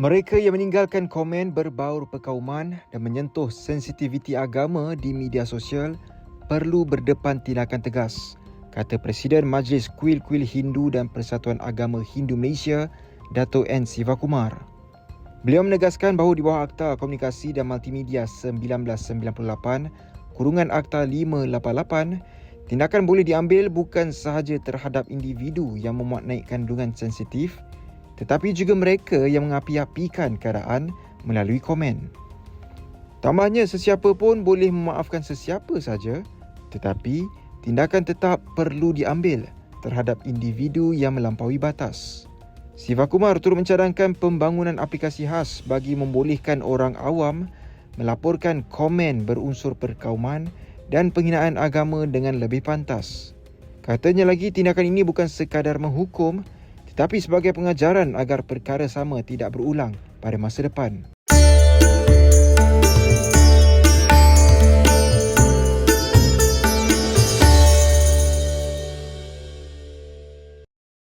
Mereka yang meninggalkan komen berbaur perkauman dan menyentuh sensitiviti agama di media sosial perlu berdepan tindakan tegas, kata Presiden Majlis Kuil-Kuil Hindu dan Persatuan Agama Hindu Malaysia, Dato' N. Sivakumar. Beliau menegaskan bahawa di bawah Akta Komunikasi dan Multimedia 1998, kurungan Akta 588, tindakan boleh diambil bukan sahaja terhadap individu yang memuat naik kandungan sensitif, tetapi juga mereka yang mengapi-apikan keadaan melalui komen. Tambahnya, sesiapa pun boleh memaafkan sesiapa saja, tetapi tindakan tetap perlu diambil terhadap individu yang melampaui batas. Siva Kumar turut mencadangkan pembangunan aplikasi khas bagi membolehkan orang awam melaporkan komen berunsur perkauman dan penghinaan agama dengan lebih pantas. Katanya lagi tindakan ini bukan sekadar menghukum tetapi sebagai pengajaran agar perkara sama tidak berulang pada masa depan.